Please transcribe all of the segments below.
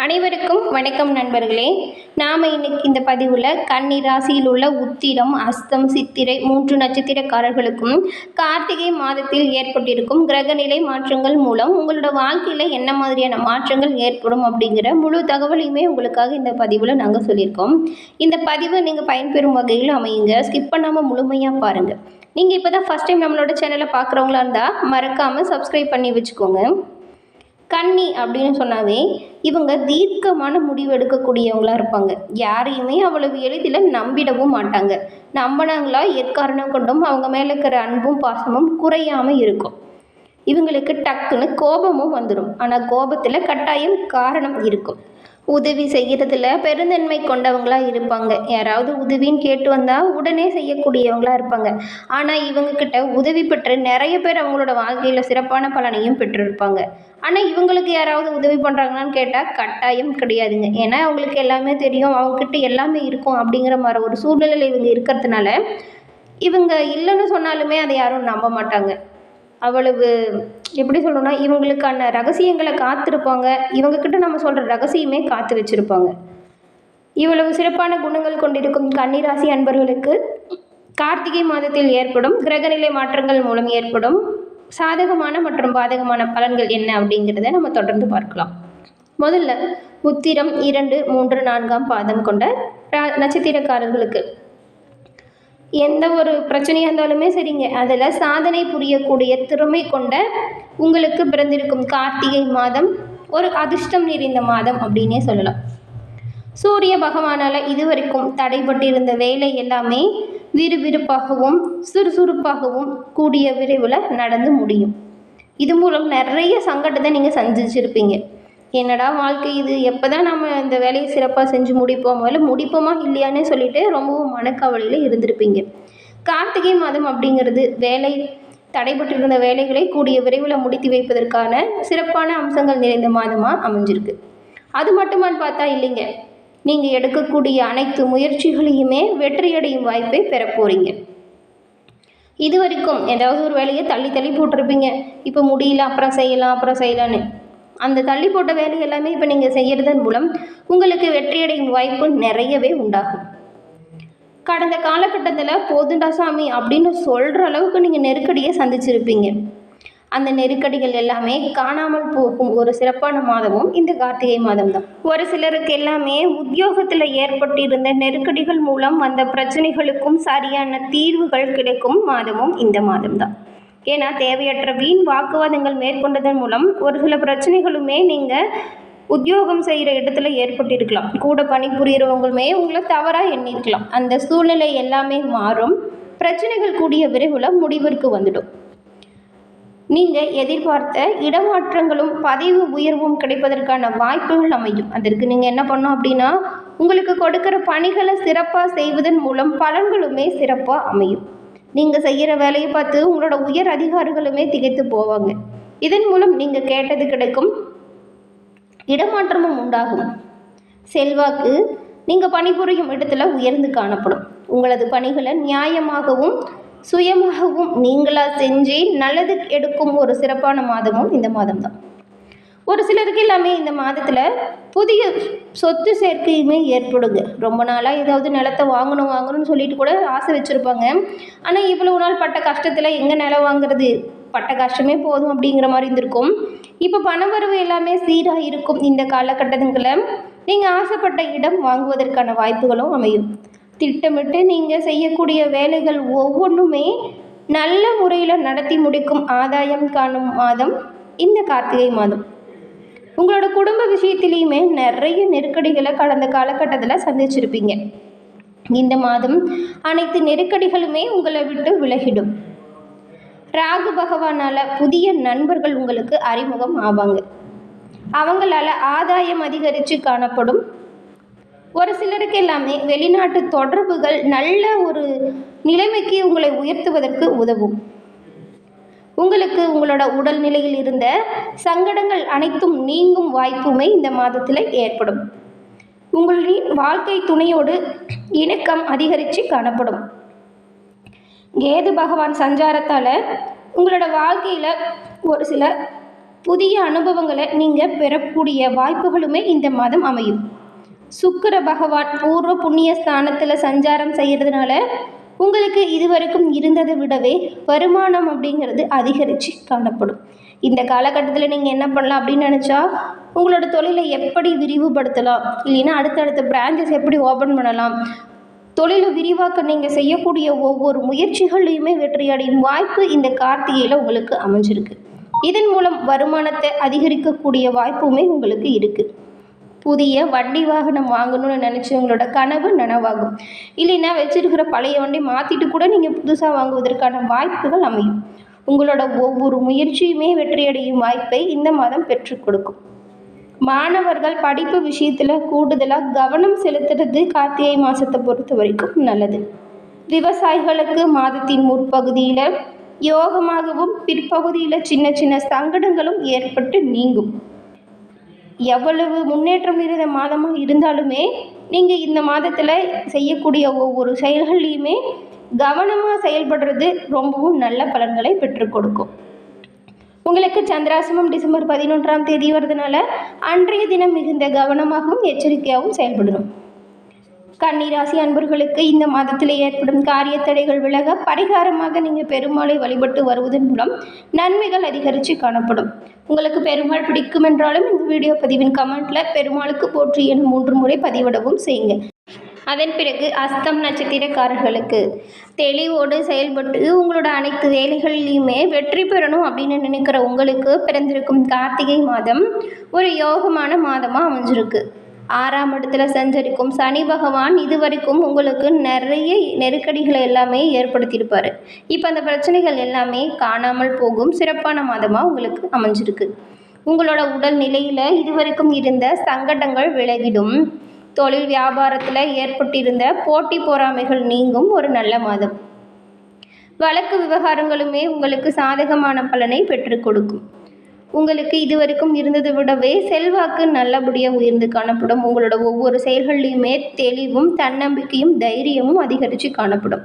அனைவருக்கும் வணக்கம் நண்பர்களே. நாம் இன்னைக்கு இந்த பதிவில் கன்னி ராசியில் உள்ள உத்திரம் அஸ்தம் சித்திரை மூன்று நட்சத்திரக்காரர்களுக்கும் கார்த்திகை மாதத்தில் ஏற்பட்டிருக்கும் கிரகநிலை மாற்றங்கள் மூலம் உங்களோட வாழ்க்கையில் என்ன மாதிரியான மாற்றங்கள் ஏற்படும் அப்படிங்கிற முழு தகவலையுமே உங்களுக்காக இந்த பதிவில் நாங்கள் சொல்லியிருக்கோம். இந்த பதிவை நீங்கள் பயன்பெறும் வகையில் அமையுங்க. ஸ்கிப் பண்ணாமல் முழுமையாக பாருங்கள் நீங்கள் இப்போ தான் ஃபஸ்ட் டைம் நம்மளோட சேனலை பார்க்குறவங்களா இருந்தால் மறக்காமல் சப்ஸ்கிரைப் பண்ணி வச்சுக்கோங்க. கன்னி அப்படின்னு சொன்னாவே இவங்க தீர்க்கமான முடிவு எடுக்கக்கூடியவங்களாக இருப்பாங்க. யாரையுமே அவ்வளவு எளிதில் நம்பிடவும் மாட்டாங்க. நம்பினாங்களா எக்காரணம் கொண்டும் அவங்க மேலே இருக்கிற அன்பும் பாசமும் குறையாமல் இருக்கும். இவங்களுக்கு டக்குன்னு கோபமும் வந்துடும் ஆனால் கோபத்தில் கட்டாயம் காரணம் இருக்கும். உதவி செய்கிறதுல பெருந்தன்மை கொண்டவங்களா இருப்பாங்க. யாராவது உதவின்னு கேட்டு வந்தால் உடனே செய்யக்கூடியவங்களாக இருப்பாங்க. ஆனால் இவங்கக்கிட்ட உதவி பெற்று நிறைய பேர் அவங்களோட வாழ்க்கையில் சிறப்பான பலனையும் பெற்றிருப்பாங்க. ஆனால் இவங்களுக்கு யாராவது உதவி பண்ணுறாங்களான்னு கேட்டால் கட்டாயம் கிடையாதுங்க. ஏன்னா அவங்களுக்கு எல்லாமே தெரியும். அவங்கக்கிட்ட எல்லாமே இருக்கும் அப்படிங்கிற மாதிரி ஒரு சூழ்நிலையில் இவங்க இருக்கிறதுனால இவங்க இல்லைன்னு சொன்னாலுமே அதை யாரும் நம்ப மாட்டாங்க. அவ்வளவு எப்படி சொல்லணும்னா இவங்களுக்கான ரகசியங்களை காத்திருப்பாங்க. இவங்கக்கிட்ட நம்ம சொல்கிற ரகசியமே காத்து வச்சுருப்பாங்க. இவ்வளவு சிறப்பான குணங்கள் கொண்டிருக்கும் கன்னிராசி அன்பர்களுக்கு கார்த்திகை மாதத்தில் ஏற்படும் கிரகநிலை மாற்றங்கள் மூலம் ஏற்படும் சாதகமான மற்றும் பாதகமான பலன்கள் என்ன அப்படிங்கிறத நம்ம தொடர்ந்து பார்க்கலாம். முதல்ல உத்திரம் இரண்டு மூன்று நான்காம் பாதம் கொண்ட ரா- நட்சத்திரக்காரர்களுக்கு. எந்த ஒரு பிரச்சனையாக இருந்தாலுமே சரிங்க. அதில் சாதனை புரியக்கூடிய திறமை கொண்ட உங்களுக்கு பிறந்திருக்கும் கார்த்திகை மாதம் ஒரு அதிர்ஷ்டம் நிறைந்த மாதம் அப்படின்னே சொல்லலாம். சூரிய பகவானால் இதுவரைக்கும் தடைபட்டிருந்த வேலை எல்லாமே விறுவிறுப்பாகவும் சுறுசுறுப்பாகவும் கூடிய விரைவில் நடந்து முடியும். இது மூலம் நிறைய சங்கடத்தை நீங்கள் சந்திச்சிருப்பீங்க. என்னடா வாழ்க்கை இது? எப்போ தான் நம்ம இந்த வேலையை சிறப்பாக செஞ்சு முடிப்போம் முதல்ல முடிப்போமா இல்லையானே சொல்லிட்டு ரொம்பவும் மனக்கவலையில் இருந்திருப்பீங்க. கார்த்திகை மாதம் அப்படிங்கிறது வேலை தடைபட்டிருந்த வேலைகளை கூடிய விரைவில் முடித்து வைப்பதற்கான சிறப்பான அம்சங்கள் நிறைந்த மாதமாக அமைஞ்சிருக்கு. அது மட்டுமான்னு பார்த்தா இல்லைங்க. நீங்கள் எடுக்கக்கூடிய அனைத்து முயற்சிகளையுமே வெற்றியடையும் வாய்ப்பை பெற போகிறீங்க இது வரைக்கும் ஏதாவது ஒரு வேலையை தள்ளி தள்ளி போட்டிருப்பீங்க. இப்போ முடியல அப்புறம் செய்யலாம் அப்புறம் செய்யலான்னு அந்த தள்ளி போட்ட வேலை எல்லாமே இப்போ நீங்கள் செய்கிறதன் மூலம் உங்களுக்கு வெற்றியடையும் வாய்ப்பு நிறையவே உண்டாகும். கடந்த காலகட்டத்தில் போதுண்டா சாமி அப்படின்னு சொல்கிற அளவுக்கு நீங்கள் நெருக்கடியை சந்திச்சிருப்பீங்க. அந்த நெருக்கடிகள் எல்லாமே காணாமல் போகும் ஒரு சிறப்பான மாதமும் இந்த கார்த்திகை மாதம் தான் ஒரு சிலருக்கு எல்லாமே உத்தியோகத்தில் ஏற்பட்டிருந்த நெருக்கடிகள் மூலம் வந்த பிரச்சனைகளுக்கும் சரியான தீர்வுகள் கிடைக்கும் மாதமும் இந்த மாதம் தான் ஏன்னா தேவையற்ற வீண் வாக்குவாதங்கள் மேற்கொண்டதன் மூலம் ஒரு சில பிரச்சனைகளுமே நீங்கள் உத்தியோகம் செய்கிற இடத்துல ஏற்பட்டிருக்கலாம். கூட பணிபுரியறவங்களுமே உங்களை தவறாக எண்ணிருக்கலாம் அந்த சூழ்நிலை எல்லாமே மாறும். பிரச்சனைகள் கூடிய விரைவில் முடிவிற்கு வந்துடும். நீங்கள் எதிர்பார்த்த இடமாற்றங்களும் பதவி உயர்வும் கிடைப்பதற்கான வாய்ப்புகள் அமையும். அதற்கு நீங்கள் என்ன பண்ணணும் அப்படின்னா உங்களுக்கு கொடுக்குற பணிகளை சிறப்பாக செய்வதன் மூலம் பலன்களுமே சிறப்பாக அமையும். நீங்கள் செய்கிற வேலையை பார்த்து உங்களோட உயர் அதிகாரிகளுமே திகைத்து போவாங்க. இதன் மூலம் நீங்கள் கேட்டது கிடைக்கும். இடமாற்றமும் உண்டாகும். செல்வாக்கு நீங்கள் பணிபுரியும் இடத்துல உயர்ந்து காணப்படும். உங்களது பணிகளை நியாயமாகவும் சுயமாகவும் நீங்களாக செஞ்சு நல்லது எடுக்கும் ஒரு சிறப்பான மாதமும் இந்த மாதம் தான் ஒரு சிலருக்கு எல்லாமே இந்த மாதத்தில் புதிய சொத்து சேர்க்கையுமே ஏற்படுங்க. ரொம்ப நாளாக ஏதாவது நிலத்தை வாங்கணும் வாங்கணும்னு சொல்லிட்டு கூட ஆசை வச்சுருப்பாங்க. ஆனால் இவ்வளவு நாள் பட்ட கஷ்டத்தில் எங்கே நிலம் வாங்குறது? பட்ட கஷ்டமே போதும் அப்படிங்கிற மாதிரி இருந்திருக்கும். இப்போ பணவரவு எல்லாமே சீராக இருக்கும் இந்த காலகட்டங்களில் நீங்கள் ஆசைப்பட்ட இடம் வாங்குவதற்கான வாய்ப்புகளும் அமையும். திட்டமிட்டு நீங்கள் செய்யக்கூடிய வேலைகள் ஒவ்வொன்றுமே நல்ல முறையில் நடத்தி முடிக்கும் ஆதாயம் காணும் மாதம் இந்த கார்த்திகை மாதம். உங்களோட குடும்ப விஷயத்திலையுமே நிறைய நெருக்கடிகளை கடந்த காலகட்டத்தில் சந்திச்சிருப்பீங்க. இந்த மாதம் அனைத்து நெருக்கடிகளுமே உங்களை விட்டு விலகிடும். ராகு பகவானால புதிய நண்பர்கள் உங்களுக்கு அறிமுகம் ஆவாங்க. அவங்களால ஆதாயம் அதிகரித்து காணப்படும். ஒரு சிலருக்கு எல்லாமே வெளிநாட்டு தொடர்புகள் நல்ல ஒரு நிலைமைக்கு உங்களை உயர்த்துவதற்கு உதவும். உங்களுக்கு உங்களோட உடல்நிலையில் இருந்த சங்கடங்கள் அனைத்தும் நீங்கும் வாய்ப்புமே இந்த மாதத்தில் ஏற்படும். உங்களின் வாழ்க்கை துணையோடு இணக்கம் அதிகரித்து காணப்படும். கேது பகவான் சஞ்சாரத்தால் உங்களோட வாழ்க்கையில் ஒரு சில புதிய அனுபவங்களை நீங்கள் பெறக்கூடிய வாய்ப்புகளுமே இந்த மாதம் அமையும். சுக்கிர பகவான் பூர்வ புண்ணிய ஸ்தானத்தில் சஞ்சாரம் செய்கிறதுனால உங்களுக்கு இதுவரைக்கும் இருந்ததை விடவே வருமானம் அப்படிங்கிறது அதிகரித்து காணப்படும். இந்த காலகட்டத்தில் நீங்கள் என்ன பண்ணலாம் அப்படின்னு நினச்சா உங்களோட தொழிலை எப்படி விரிவுபடுத்தலாம்? இல்லைன்னா அடுத்தடுத்த பிரான்ச்சஸ் எப்படி ஓப்பன் பண்ணலாம்? தொழிலை விரிவாக்க நீங்கள் செய்யக்கூடிய ஒவ்வொரு முயற்சிகளையுமே வெற்றியடையும் வாய்ப்பு இந்த கார்த்திகையில் உங்களுக்கு அமைஞ்சிருக்கு. இதன் மூலம் வருமானத்தை அதிகரிக்கக்கூடிய வாய்ப்புமே உங்களுக்கு இருக்குது புதிய வண்டி வாகனம் வாங்கணும்னு நினச்சவங்களோட கனவு நனவாகும். இல்லைன்னா வச்சுருக்கிற பழைய வண்டி மாற்றிட்டு கூட நீங்கள் புதுசாக வாங்குவதற்கான வாய்ப்புகள் அமையும். உங்களோட ஒவ்வொரு முயற்சியுமே வெற்றியடையும் வாய்ப்பை இந்த மாதம் பெற்றுக் கொடுக்கும். மாணவர்கள் படிப்பு விஷயத்தில் கூடுதலாக கவனம் செலுத்துறது கார்த்திகை மாதத்தை பொறுத்த வரைக்கும் நல்லது. விவசாயிகளுக்கு மாதத்தின் முற்பகுதியில் யோகமாகவும் பிற்பகுதியில் சின்ன சின்ன சங்கடங்களும் ஏற்பட்டு நீங்கும். எவ்வளவு முன்னேற்றம் நிறைந்த மாதமாக இருந்தாலுமே நீங்கள் இந்த மாதத்தில் செய்யக்கூடிய ஒவ்வொரு செயல்கள்லையுமே கவனமாக செயல்படுறது ரொம்பவும் நல்ல பலன்களை பெற்றுக் கொடுக்கும். உங்களுக்கு சந்திராசிரமம் டிசம்பர் பதினொன்றாம் தேதி வரதுனால அன்றைய தினம் மிகுந்த கவனமாகவும் எச்சரிக்கையாகவும் செயல்படணும். கன்னிராசி அன்பர்களுக்கு இந்த மாதத்தில் ஏற்படும் காரிய தடைகள் விலக பரிகாரமாக நீங்கள் பெருமாளை வழிபட்டு வருவதன் மூலம் நன்மைகள் அதிகரித்து காணப்படும். உங்களுக்கு பெருமாள் பிடிக்கும் என்றாலும் இந்த வீடியோ பதிவின் கமெண்ட்டில் பெருமாளுக்கு போற்றி என மூன்று முறை பதிவிடவும் செய்யுங்க. அதன் பிறகு அஸ்தம் நட்சத்திரக்காரர்களுக்கு தெளிவோடு செயல்பட்டு உங்களோட அனைத்து வேலைகள்லையுமே வெற்றி பெறணும் அப்படின்னு நினைக்கிற உங்களுக்கு பிறந்திருக்கும் கார்த்திகை மாதம் ஒரு யோகமான மாதமாக அமைஞ்சிருக்கு. ஆறாம் இடத்துல சஞ்சரிக்கும் சனி பகவான் இது வரைக்கும் உங்களுக்கு நிறைய நெருக்கடிகளை எல்லாமே ஏற்படுத்தியிருப்பார். இப்போ அந்த பிரச்சனைகள் எல்லாமே காணாமல் போகும். சிறப்பான மாதமாக உங்களுக்கு அமைஞ்சிருக்கு. உங்களோட உடல் நிலையில் இதுவரைக்கும் இருந்த சங்கடங்கள் விலகிடும். தொழில் வியாபாரத்தில் ஏற்பட்டிருந்த போட்டி பொறாமைகள் நீங்கும் ஒரு நல்ல மாதம். வழக்கு விவகாரங்களுமே உங்களுக்கு சாதகமான பலனை பெற்றுக் கொடுக்கும். உங்களுக்கு இதுவரைக்கும் இருந்ததை விடவே செல்வாக்கு நல்லபடியாக உயர்ந்து காணப்படும். உங்களோட ஒவ்வொரு செயல்கள்லையுமே தெளிவும் தன்னம்பிக்கையும் தைரியமும் அதிகரித்து காணப்படும்.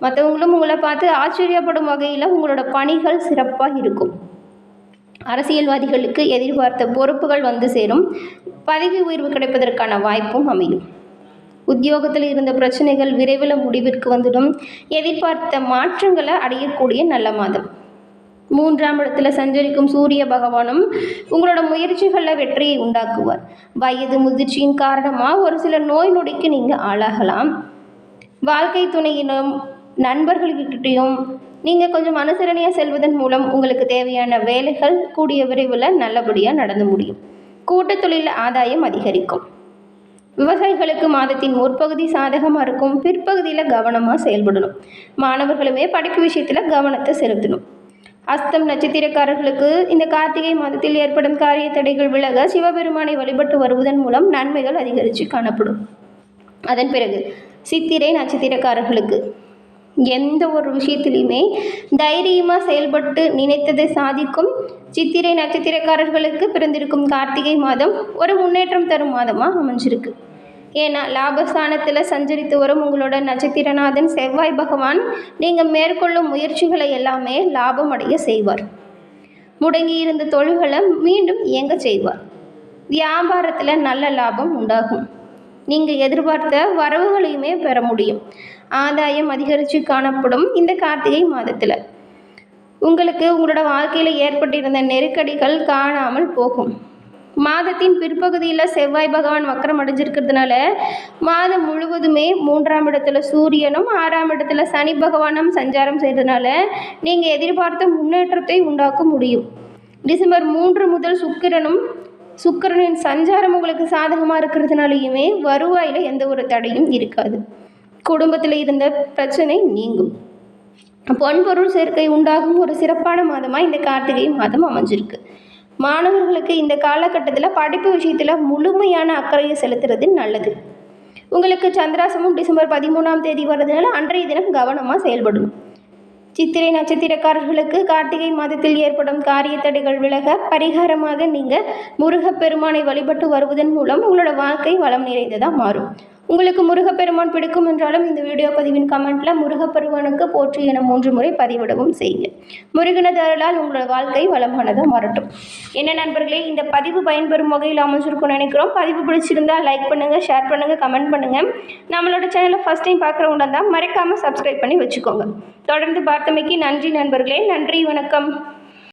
மற்றவங்களும் உங்களை பார்த்து ஆச்சரியப்படும் வகையில் உங்களோட பணிகள் சிறப்பாக இருக்கும். அரசியல்வாதிகளுக்கு எதிர்பார்த்த பொறுப்புகள் வந்து சேரும். பதவி உயர்வு கிடைப்பதற்கான வாய்ப்பும் அமையும். உத்தியோகத்தில் இருந்த பிரச்சனைகள் விரைவில் முடிவிற்கு வந்துடும். எதிர்பார்த்த மாற்றங்களை அடையக்கூடிய நல்ல மாதம். மூன்றாம் இடத்துல சஞ்சரிக்கும் சூரிய பகவானும் உங்களோட முயற்சிகளில் வெற்றியை உண்டாக்குவார். வயது முதிர்ச்சியின் காரணமாக ஒரு சில நோய் நொடிக்கு நீங்கள் ஆளாகலாம். வாழ்க்கை துணையினும் நண்பர்கள்கிட்டையும் நீங்கள் கொஞ்சம் அனுசரணையாக செல்வதன் மூலம் உங்களுக்கு தேவையான வேலைகள் கூடிய விரைவில் நல்லபடியாக நடந்து முடியும். கூட்டத் தொழில் ஆதாயம் அதிகரிக்கும். விவசாயிகளுக்கு மாதத்தின் முற்பகுதி சாதகமாக இருக்கும். பிற்பகுதியில் கவனமாக செயல்படணும். மாணவர்களுமே படிப்பு விஷயத்தில் கவனத்தை செலுத்தணும். அஸ்தம் நட்சத்திரக்காரர்களுக்கு இந்த கார்த்திகை மாதத்தில் ஏற்படும் காரிய தடைகள் விலக சிவபெருமானை வழிபட்டு வருவதன் மூலம் நன்மைகள் அதிகரித்து காணப்படும். அதன் பிறகு சித்திரை நட்சத்திரக்காரர்களுக்கு எந்த ஒரு விஷயத்திலையுமே தைரியமாக செயல்பட்டு நினைத்ததை சாதிக்கும் சித்திரை நட்சத்திரக்காரர்களுக்கு பிறந்திருக்கும் கார்த்திகை மாதம் ஒரு முன்னேற்றம் தரும் மாதமாக அமைஞ்சிருக்கு. ஏன்னா லாபஸ்தானத்தில் சஞ்சரித்து வரும் உங்களோட நட்சத்திரநாதன் செவ்வாய் பகவான் நீங்கள் மேற்கொள்ளும் முயற்சிகளை எல்லாமே லாபம் அடைய செய்வார். முடங்கி இருந்த தொழில்களை மீண்டும் இயங்க செய்வார். வியாபாரத்தில் நல்ல லாபம் உண்டாகும். நீங்கள் எதிர்பார்த்த வரவுகளையுமே பெற முடியும். ஆதாயம் அதிகரித்து காணப்படும் இந்த கார்த்திகை மாதத்தில். உங்களுக்கு உங்களோட வாழ்க்கையில் ஏற்பட்டிருந்த நெருக்கடிகள் காணாமல் போகும். மாதத்தின் பிற்பகுதியில் செவ்வாய் பகவான் வக்கரம் அடைஞ்சிருக்கிறதுனால மாதம் முழுவதுமே மூன்றாம் இடத்துல சூரியனும் ஆறாம் இடத்துல சனி பகவானும் சஞ்சாரம் செய்கிறதுனால நீங்கள் எதிர்பார்த்த முன்னேற்றத்தை உண்டாக்க முடியும். டிசம்பர் மூன்று முதல் சுக்கிரனும் சுக்கிரனின் சஞ்சாரம் உங்களுக்கு சாதகமாக இருக்கிறதுனாலையுமே வருவாயில் எந்த ஒரு தடையும் இருக்காது. குடும்பத்தில் இருந்த பிரச்சனை நீங்கும். பொன்பொருள் சேர்க்கை உண்டாகும் ஒரு சிறப்பான மாதமாக இந்த கார்த்திகை மாதம் அமைஞ்சிருக்கு. மாணவர்களுக்கு இந்த காலகட்டத்தில் படிப்பு விஷயத்தில் முழுமையான அக்கறையை செலுத்துறது நல்லது. உங்களுக்கு சந்திராசமும் டிசம்பர் பதிமூணாம் தேதி வர்றதுனால அன்றைய தினம் கவனமாக செயல்படணும். சித்திரை நட்சத்திரக்காரர்களுக்கு கார்த்திகை மாதத்தில் ஏற்படும் காரிய தடைகள் விலக பரிகாரமாக நீங்கள் முருகப்பெருமானை வழிபட்டு வருவதன் மூலம் உங்களோட வாழ்க்கை வளம் நிறைந்ததாக மாறும். உங்களுக்கு முருகப்பெருமான் பிடிக்கும் என்றாலும் இந்த வீடியோ பதிவின் கமெண்ட்டில் முருகப்பெருமானுக்கு போற்றி என மூன்று முறை பதிவிடவும் செய்யுங்க. முருகனது அருளால் உங்களோட வாழ்க்கை வளமானதாக மாறட்டும். என்ன நண்பர்களே இந்த பதிவு பயன்பெறும் வகையில் அமைஞ்சிருக்கும்னு நினைக்கிறோம். பதிவு பிடிச்சிருந்தா லைக் பண்ணுங்கள் ஷேர் பண்ணுங்கள் கமெண்ட் பண்ணுங்கள் நம்மளோட சேனலை ஃபஸ்ட் டைம் பார்க்குறவங்க இருந்தால் மறக்காமல் சப்ஸ்கிரைப் பண்ணி வச்சுக்கோங்க. தொடர்ந்து பார்த்தமைக்கு நன்றி நண்பர்களே. நன்றி வணக்கம்.